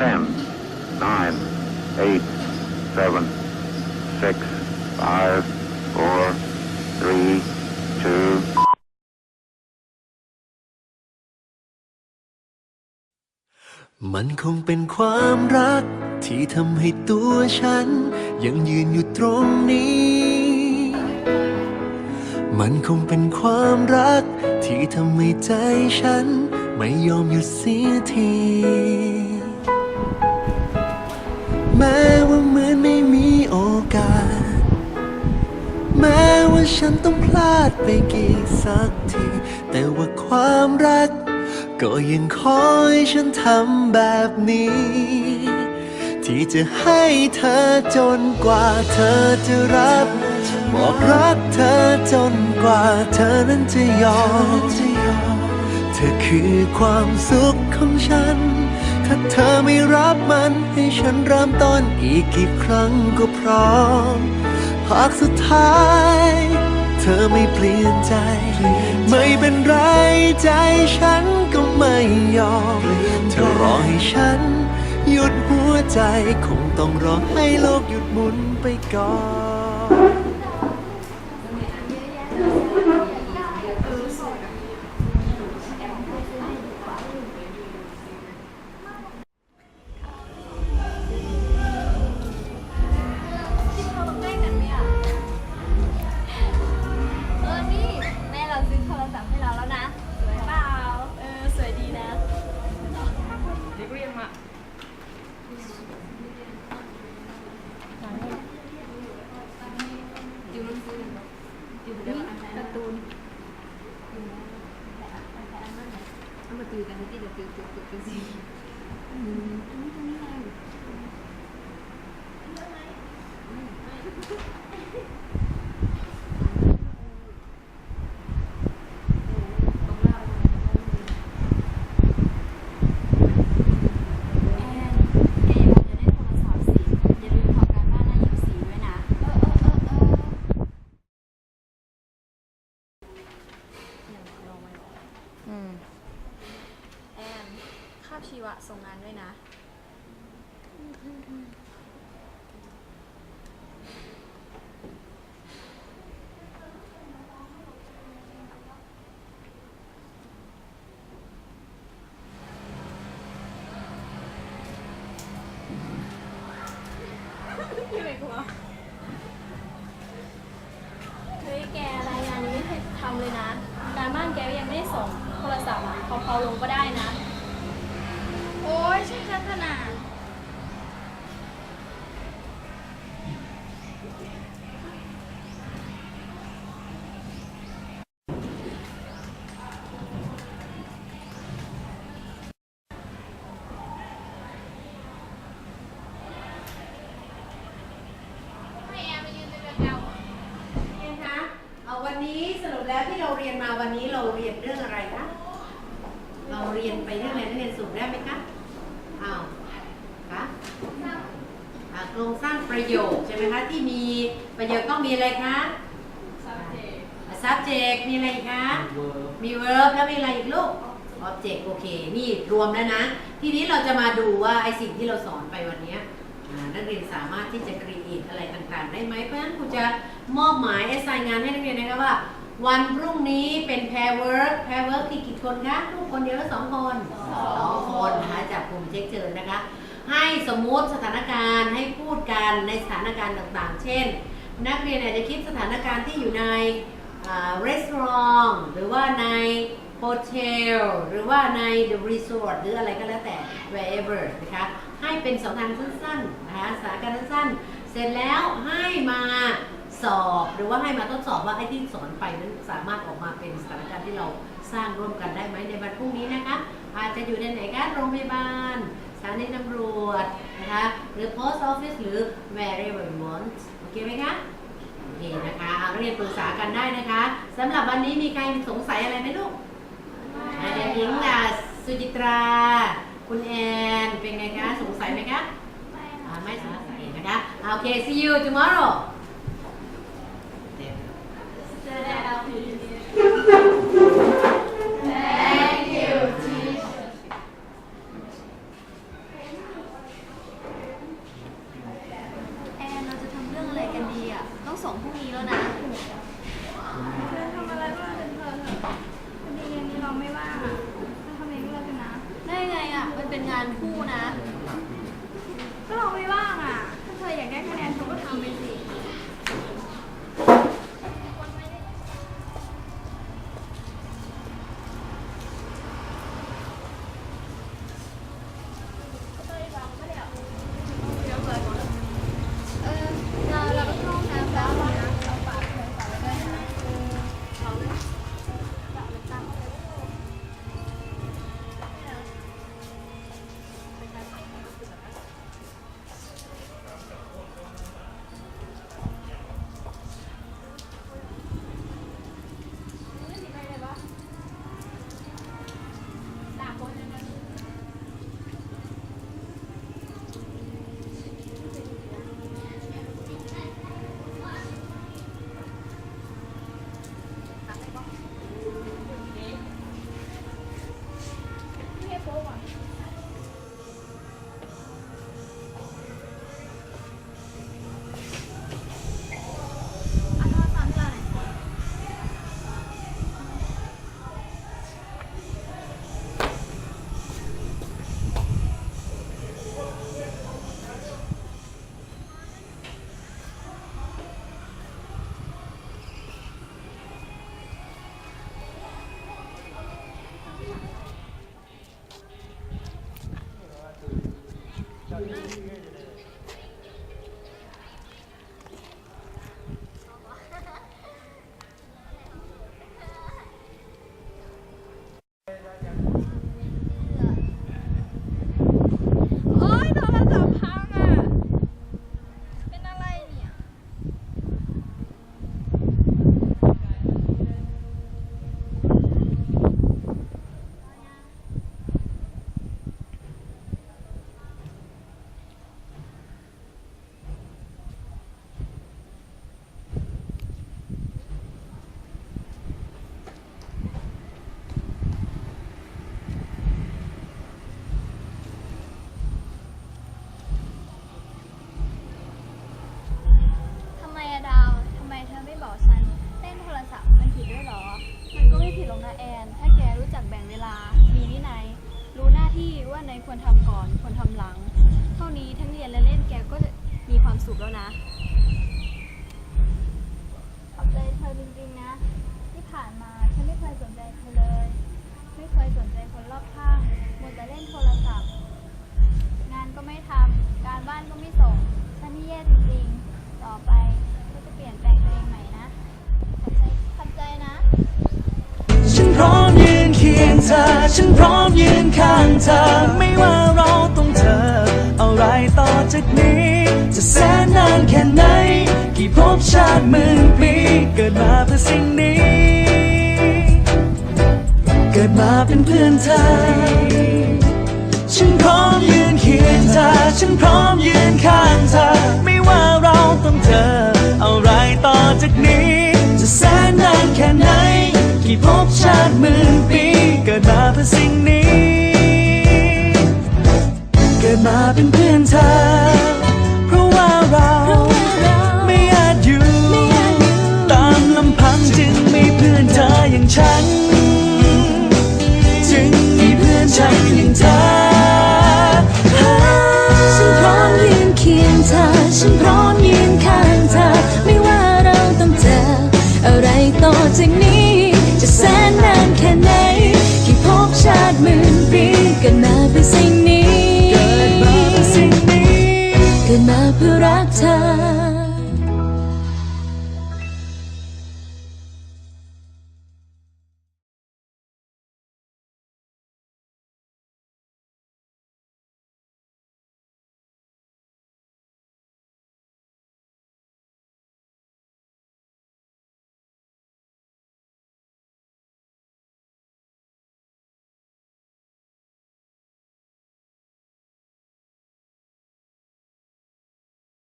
10, 9, 8, 7, 6, 5, 4, 3, 2, มันคงเป็นความรัก ที่ทำให้ตัวฉัน ยังยืนอยู่ตรงนี้ มันคงเป็นความรัก ที่ทำให้ใจฉัน ไม่ยอมหยุดเสียที แม้ว่าเหมือนไม่มีโอกาส แม้ว่าฉันต้องพลาดไปกี่สักที แต่ว่าความรัก ก็ยังคอยฉันทำแบบนี้ ที่จะให้เธอจนกว่าเธอจะรับบอกรักเธอจนกว่าเธอนั้นจะยอม เธอคือความสุขของฉัน ถ้าเธอไม่รับมันให้ฉันเริ่มต้นอีกกี่ครั้งก็พร้อมหากสุดท้าย เธอไม่เปลี่ยนใจ ไม่เป็นไรใจฉันก็ไม่ยอมเธอรอให้ฉัน หยุดหัวใจคงต้องรอให้โลกหยุดหมุนไปก่อน อยู่เดี๋ยวการ์ตูนเอามาตือกันที่เดี๋ยวตือตือตือตือสิอืมตรงนี้ตรงนี้ไร แอนแกอย่าจะได้โทรศัพท์สิ อย่าลืมทำการบ้านหน้ายี่สิบสี่ด้วยนะ เออเออเออเอออืม แอน คาบชีวะส่งงานด้วยนะเนนี้สรุปแล้วที่เราเรียนมาวันนี้เราเรียนเรื่องอะไรคะเราเรียนไปเรื่องอะไรนักเรียนสรุปได้ไหมคะอ้าวคะอ่าโครงสร้างประโยคใช่ไหมคะที่มีประโยคต้องมีอะไรคะ subject มีอะไรอีกคะ มี verb แล้วมีอะไรอีกลูก object โอเค นี่รวมแล้วนะ ทีนี้เราจะมาดูว่าไอสิ่งที่เราสอนไปวันเนี้ยอ่า นักเรียนสามารถที่จะ create อะไรต่างๆ ได้ไหมเพราะฉะนั้นครูจะมอบหมาย assign งานให้นักเรียนนะคะว่า วันพรุ่งนี้เป็น pair work pair work ที่กี่คนคะลูกคนเดียวหรือสองคนสองคนนะคะจากกลุ่มเช็คเชิญนะคะ ให้สมมุติสถานการณ์ให้พูดกันในสถานการณ์ต่างๆ เช่น นักเรียนอาจจะคิดสถานการณ์ที่อยู่ในร้านอาหารหรือว่าในโฮเทลหรือว่าใน the resort หรืออะไรก็แล้วแต่ wherever นะคะ ให้เป็นสองทางสั้นๆนะคะสถานการณ์สั้นๆ เสร็จแล้วให้มาสอบหรือว่าให้มาทดสอบว่าไอ้ที่สอนไปนั้นสามารถออกมาเป็นสถานการณ์ที่เราสร้างร่วมกันได้ไหมในวันพรุ่งนี้นะคะ อาจจะอยู่ในไหนกันโรงพยาบาลสถานีตำรวจนะคะหรือ post office หรือ wherever you want โอเคไหมคะโอเคนะคะเอานักเรียนปรึกษากันได้นะคะสำหรับวันนี้มีใครสงสัยอะไรไหมลูกอ่าเด็กหญิงอะสุจิตรา คุณแอน เป็นไงคะ สงสัยไหมคะอ่าไม่สงสัยนะคะอ่าโอเค see you tomorrow มันเป็นงานคู่นะ ก็เราไม่ว่างอะ ถ้าเธออยากได้คะแนนเธอก็ทำไปสิ นะแอน ถ้าแกรู้จักแบ่งเวลา มีวินัย รู้หน้าที่ว่าในควรทำก่อน ควรทำหลัง เท่านี้ทั้งเรียนและเล่นแกก็จะมีความสุขแล้วนะ ขอบใจเธอจริงๆนะ ที่ผ่านมาฉันไม่เคยสนใจเธอเลย ไม่เคยสนใจคนรอบข้างมัวแต่เล่นโทรศัพท์ งานก็ไม่ทำการบ้านก็ไม่ส่ง ฉันนี่แย่จริงๆ เธอ ฉันพร้อมยืนข้างเธอ ไม่ว่าเราต้องเจออะไรต่อจากนี้ จะแสนนานแค่ไหน กี่ภพชาติหมื่นปีเกิดมาเพื่อสิ่งนี้ เกิดมาเป็นเพื่อนเธอ ฉันพร้อมยืนเคียงเธอ ฉันพร้อมยืนข้างเธอ